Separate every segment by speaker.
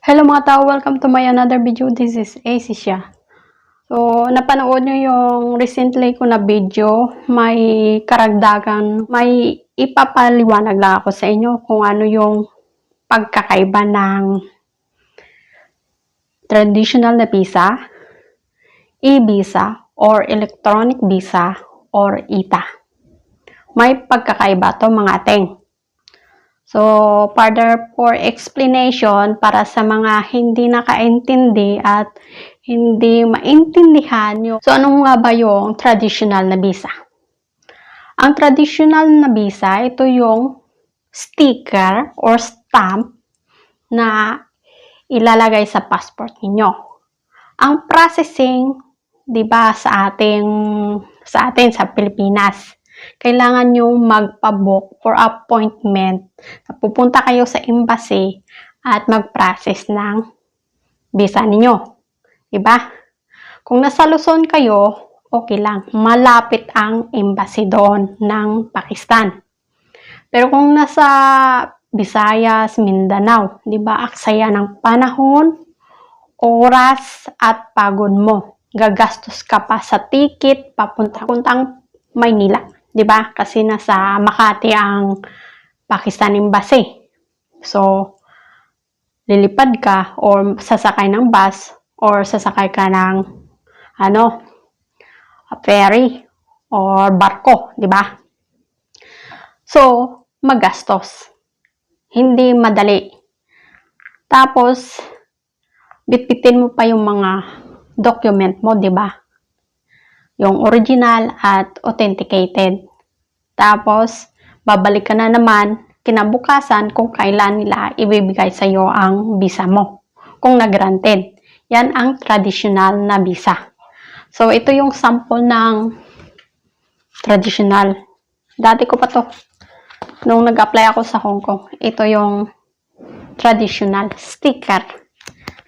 Speaker 1: Hello mga tao, welcome to my another video. This is AC siya. So, napanood nyo yung recently ko na video. May karagdagan, may ipapaliwanag lang ako sa inyo kung ano yung pagkakaiba ng traditional na visa, e-visa, or electronic visa, or ITA. May pagkakaiba to mga ating. So, further for explanation para sa mga hindi nakaintindi at hindi maintindihan yung So, anong nga ba yung traditional na visa? Ang traditional na visa, ito yung sticker or stamp na ilalagay sa passport ninyo. Ang processing, 'di ba, sa ating sa atin sa Pilipinas, kailangan nyo magpa-book for appointment. Pupunta kayo sa embassy at mag-process ng visa ninyo. Diba? Kung nasa Luzon kayo, okay lang. Malapit ang embassy doon ng Pakistan. Pero kung nasa Visayas, Mindanao, di ba, aksaya ng panahon, oras, at pagod mo. Gagastos ka pa sa ticket papunta puntang Maynila. 'Di ba? Kasi nasa Makati ang Pakistan Embassy. So, lilipad ka or sasakay ng bus or sasakay ka ng ano, ferry or barko, 'di ba? So, magastos. Hindi madali. Tapos, bitbitin mo pa yung mga document mo, 'di ba? Yung original at authenticated. Tapos, babalik ka na naman kinabukasan kung kailan nila ibibigay sa iyo ang visa mo. Kung nag-granted. Yan ang traditional na visa. So, ito yung sample ng traditional. Dati ko pa to. Nung nag-apply ako sa Hong Kong, ito yung traditional sticker.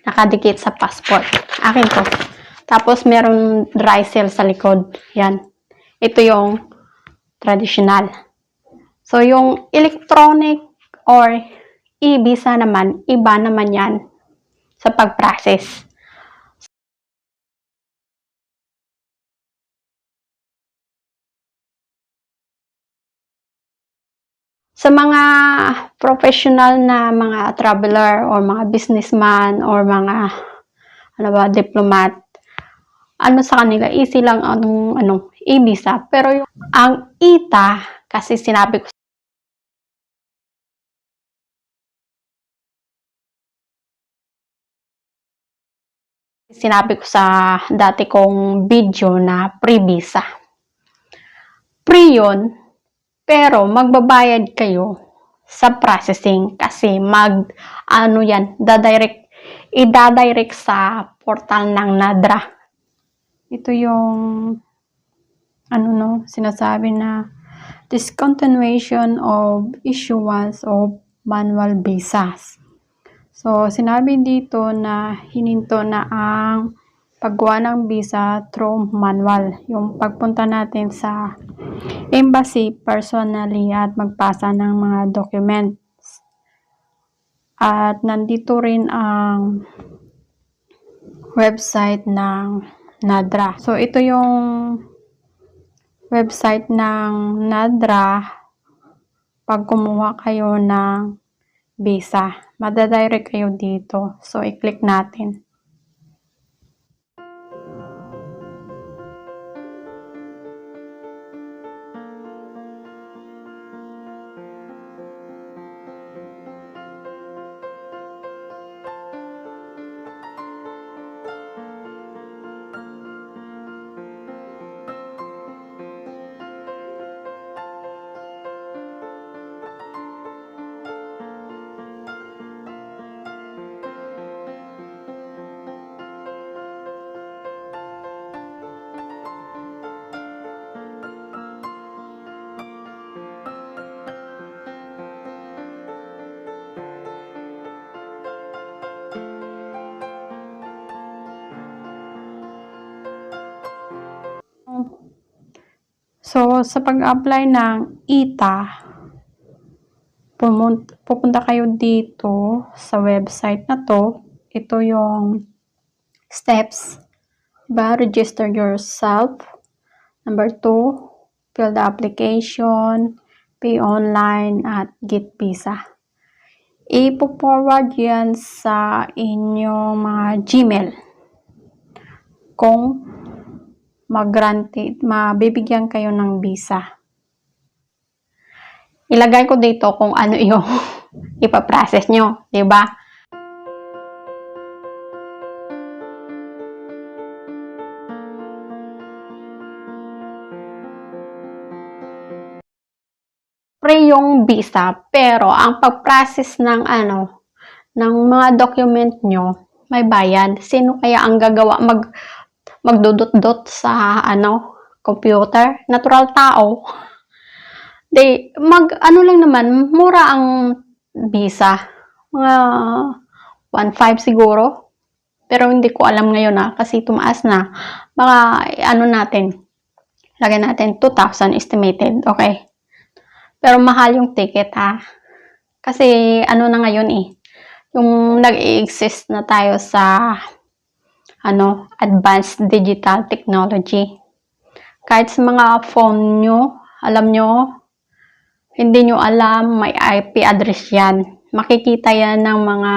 Speaker 1: Nakadikit sa passport. Akin to. Tapos, meron dry cell sa likod. Yan. Ito yung traditional. So, yung electronic or e-visa naman, iba naman yan sa pag-process. Sa mga professional na mga traveler or mga businessman or mga ano ba, diplomat, ano sa kanila, easy lang anong, anong e-visa. Pero yung, ang ITA, kasi sinabi ko sinabi ko sa dati kong video na pre-visa. Pre yun, pero magbabayad kayo sa processing kasi mag, ano yan, dadirect, ida-direct sa portal ng NADRA ito yung ano no, sinasabi na discontinuation of issuance of manual visas. So, sinabi dito na hininto na ang paggawa ng visa through manual. Yung pagpunta natin sa embassy personally at magpasa ng mga documents. At nandito rin ang website ng NADRA. So, ito yung website ng NADRA pag kumuha kayo ng visa. Madadirect kayo dito. So, i-click natin. So, sa pag-apply ng ITA, pupunta kayo dito sa website na to. Ito yung steps. Diba? Register yourself. Number two, fill the application, pay online, at get visa. Ipo-forward yan sa inyong mga Gmail. Kung mag-granted, mabibigyan kayo ng visa. Ilagay ko dito kung ano yung ipaprocess nyo, di ba? Free yung visa, pero ang pag-process ng ano, ng mga document nyo, may bayad. Sino kaya ang gagawa mag magdudot-dot sa ano, computer? Natural tao. Di, mag, ano lang naman, mura ang visa. Mga 1.5 siguro. Pero hindi ko alam ngayon na kasi tumaas na. Baka, ano natin, lagyan natin 2,000 estimated. Okay. Pero mahal yung ticket ha. Kasi ano na ngayon eh. Yung nag-exist na tayo sa ano, advanced digital technology. Kahit sa mga phone nyo, alam nyo, hindi nyo alam, may IP address yan. Makikita yan ng mga,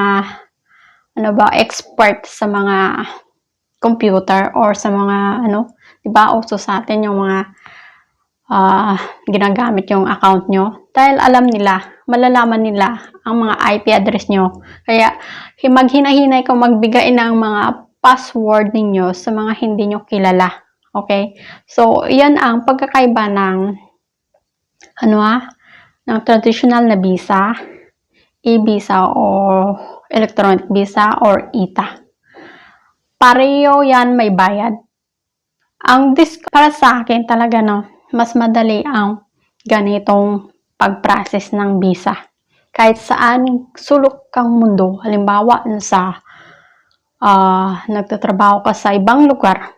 Speaker 1: ano ba, expert sa mga computer or sa mga, ano, di ba, uso sa atin yung mga ah, ginagamit yung account nyo. Dahil alam nila, malalaman nila ang mga IP address nyo. Kaya, hi- maghinahinay ka magbigay ng mga password ninyo sa mga hindi nyo kilala. Okay? So, yan ang pagkakaiba ng ano ah, ng traditional na visa, e-visa o electronic visa or ETA. Pareho yan may bayad. Ang dis para sa akin talaga no, mas madali ang ganitong pag-process ng visa. Kahit saan sulok kang mundo, halimbawa sa ah nagtatrabaho ka sa ibang lugar,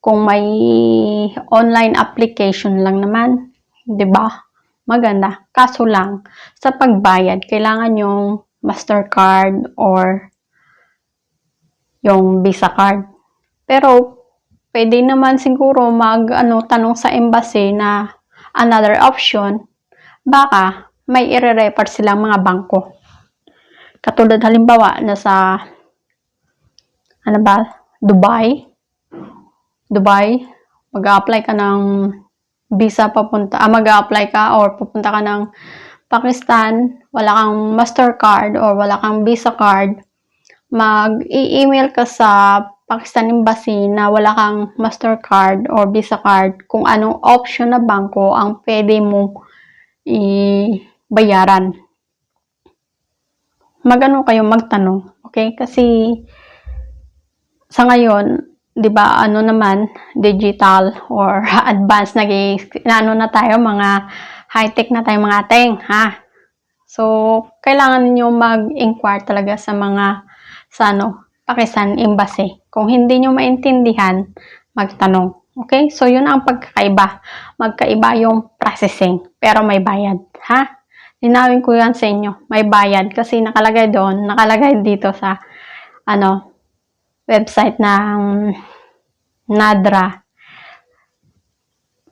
Speaker 1: kung may online application lang naman, 'di ba? Maganda. Kaso lang, sa pagbayad, kailangan yung Mastercard or yung Visa card. Pero pwede naman siguro mag ano tanong sa embassy na another option, baka may ire-refer silang mga bangko. Katulad halimbawa na sa ano ba, Dubai. Dubai, mag-apply ka ng visa papunta, ah, mag-apply ka or pupunta ka ng Pakistan, wala kang Mastercard or wala kang Visa card, mag-i-email ka sa Pakistan Embassy na wala kang Mastercard or Visa card kung anong option na bangko ang pwede mong i-bayaran. Magano kayo magtanong, okay? Kasi sa ngayon, 'di ba, ano naman, digital or advanced nag ano na tayo, mga high-tech na tayo mga ateng, ha? So, kailangan niyo mag-inquire talaga sa mga sa ano, Pakistan Embassy. Kung hindi niyo maintindihan, magtanong. Okay? So, yun ang pagkakaiba. Magkaiba yung processing, pero may bayad, ha? Linawin ko yan sa inyo. May bayad kasi nakalagay doon, nakalagay dito sa ano, website ng NADRA.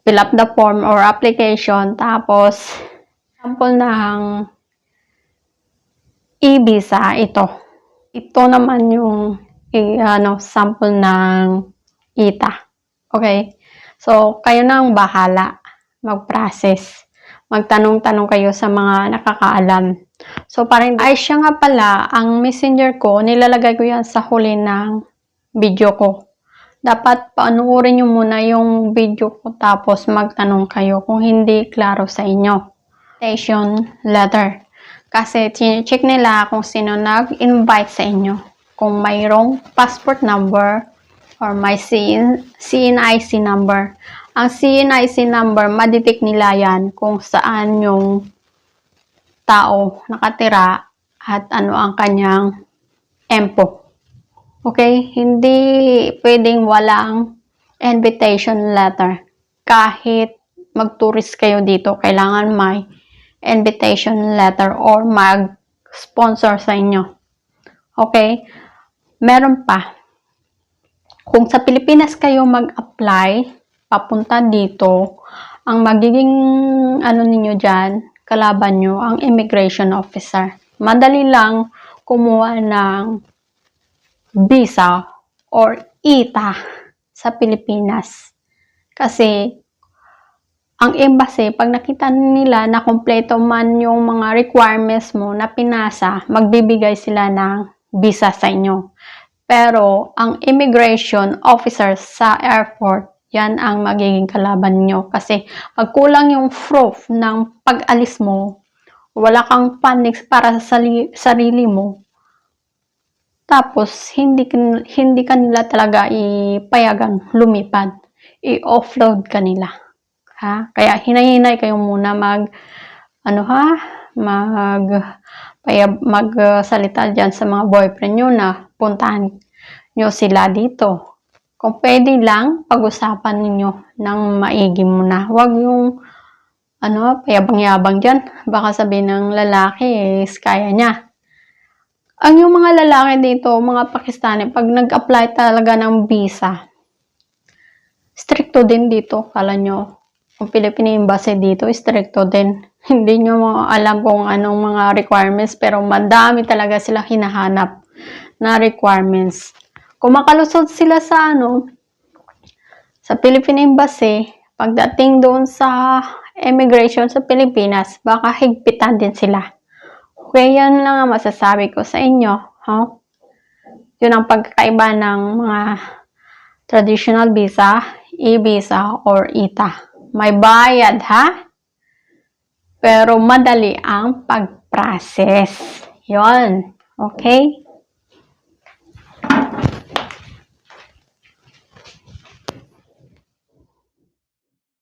Speaker 1: Fill up the form or application, tapos sample ng e-visa, ito. Ito naman yung i- ano, sample ng ITA. Okay? So, kayo na ang bahala mag-process. Magtanong-tanong kayo sa mga nakakaalam. So, parang, ay siya nga pala, ang messenger ko, nilalagay ko yan sa huli ng video ko. Dapat panoorin nyo muna yung video ko tapos magtanong kayo kung hindi klaro sa inyo. Station letter. Kasi check nila kung sino nag-invite sa inyo. Kung mayroong passport number or may CN CNIC number. Ang CNIC number, madetect nila yan kung saan yung tao nakatira at ano ang kanyang empo. Okay? Hindi pwedeng walang invitation letter. Kahit mag-tourist kayo dito, kailangan may invitation letter or mag-sponsor sa inyo. Okay? Meron pa. Kung sa Pilipinas kayo mag-apply, papunta dito, ang magiging ano ninyo dyan, kalaban nyo, ang immigration officer. Madali lang kumuha ng visa or ITA sa Pilipinas. Kasi ang embassy, pag nakita nila na kompleto man yung mga requirements mo na pinasa, magbibigay sila ng visa sa inyo. Pero ang immigration officer sa airport, yan ang magiging kalaban nyo. Kasi pag kulang yung proof ng pag-alis mo, wala kang fundings para sa sarili mo, tapos hindi, hindi kanila talaga ipayagan lumipad. I-offload kanila. Ha? Kaya hinay-hinay kayo muna mag ano ha, mag paya, magsalita diyan sa mga boyfriend nyo na puntahan nyo sila dito. Kung pwede lang, pag-usapan ninyo ng maigi muna. Huwag yung ano, payabang-yabang dyan. Baka sabihin ng lalaki, is kaya niya. Ang yung mga lalaki dito, mga Pakistani, pag nag-apply talaga ng visa, stricto din dito, kala nyo. Ang Philippine Embassy dito, stricto din. Hindi nyo alam kung anong mga requirements, pero madami talaga sila hinahanap na requirements. Kung makalusot sila sa ano, sa Philippine Embassy, pagdating doon sa immigration sa Pilipinas, baka higpitan din sila. Okay, yan lang ang masasabi ko sa inyo. Ha? Yun ang pagkakaiba ng mga traditional visa, e-visa, or ITA. May bayad, ha? Pero madali ang pag-process. Yon. Okay?